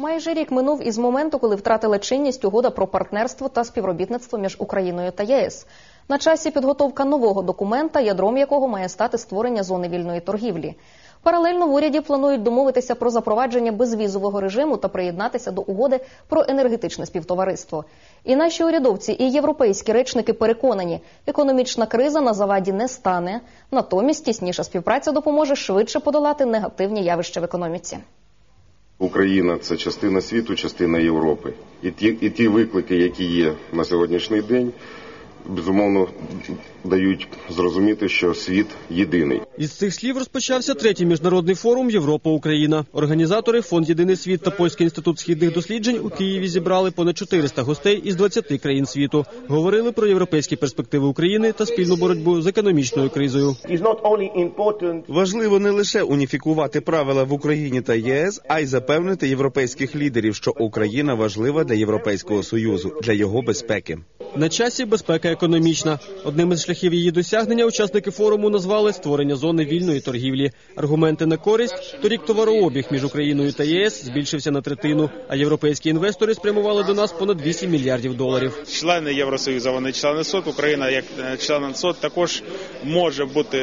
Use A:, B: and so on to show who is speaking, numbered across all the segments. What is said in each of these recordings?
A: Майже рік минув із моменту, коли втратила чинність угода про партнерство та співробітництво між Україною та ЄС. На часі підготовка нового документа, ядром якого має стати створення зони вільної торгівлі. Паралельно в уряді планують домовитися про запровадження безвізового режиму та приєднатися до угоди про енергетичне співтовариство. І наші урядовці і європейські речники переконані, економічна криза на заваді не стане. Натомість тісніша співпраця допоможе швидше подолати негативні явища в економіці.
B: Україна це частина світу, частина Європи. І ті, і ті виклики, які є на сьогоднішній день, безумовно дають зрозуміти, що світ єдиний.
C: Із цих слів розпочався третій міжнародний форум Європа Україна. Організатори Фонд Єдиний світ та Польський інститут східних досліджень у Києві зібрали понад 400 гостей із 20 країн світу. Говорили про європейські перспективи України та спільну боротьбу з економічною кризою.
D: Важливо не лише уніфікувати правила в Україні та ЄС, а й запевнити європейських лідерів, що Україна важлива для Європейського союзу, для його безпеки.
C: На часі безпека економічна. Одним із шляхів її досягнення учасники форуму назвали створення зони вільної торгівлі. Аргументи на користь торік товарообіг між Україною та ЄС збільшився на третину, а європейські інвестори спрямували до нас понад 8 мільярдів доларів.
E: члени Євросоюзу, вони члени СОТ. Україна, як е, член СОТ, також може бути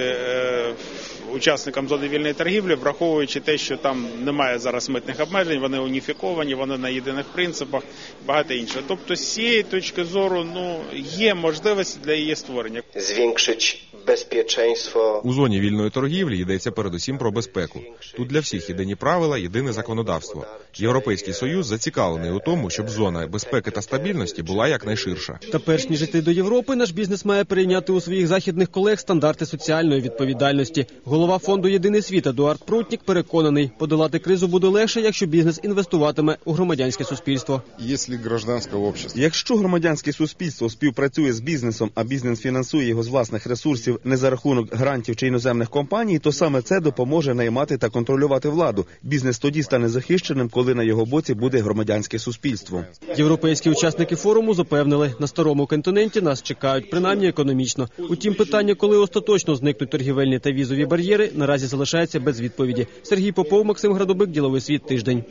E: учасником зони вільної торгівлі, враховуючи те, що там немає зараз митних обмежень, вони уніфіковані, вони на єдиних принципах, багато іншого. Тобто, з цієї точки зору, ну є можливості для її створення.
F: zwiększyć безпеченство
G: У зоні вільної торгівлі йдеться передусім про безпеку. Тут для всіх єдині правила, єдине законодавство. Європейський союз зацікавлений у тому, щоб зона безпеки та стабільності була якнайширша.
C: Та перш ніж йти до Європи, наш бізнес має перейняти у своїх західних колег стандарти соціальної відповідальності. Голова фонду Єдиний світ Едуард Прутнік переконаний, подолати кризу буде легше, якщо бізнес інвестуватиме у громадянське суспільство.
H: Если гражданское общество
D: Якщо громадянське суспільство співпрацює з бізнесом, а бізнес фінансує його з власних ресурсів не за рахунок грантів чи іноземних компаній, то саме це допоможе наймати та контролювати владу. Бізнес тоді стане захищеним, коли на його боці буде громадянське суспільство.
C: Європейські учасники форуму запевнили, на старому континенті нас чекають принаймні економічно. Утім, питання, коли остаточно зникнуть торгівельні та візові бар'єри, наразі залишається без відповіді. Сергій Попов, Максим Градобик, діловий світ тиждень.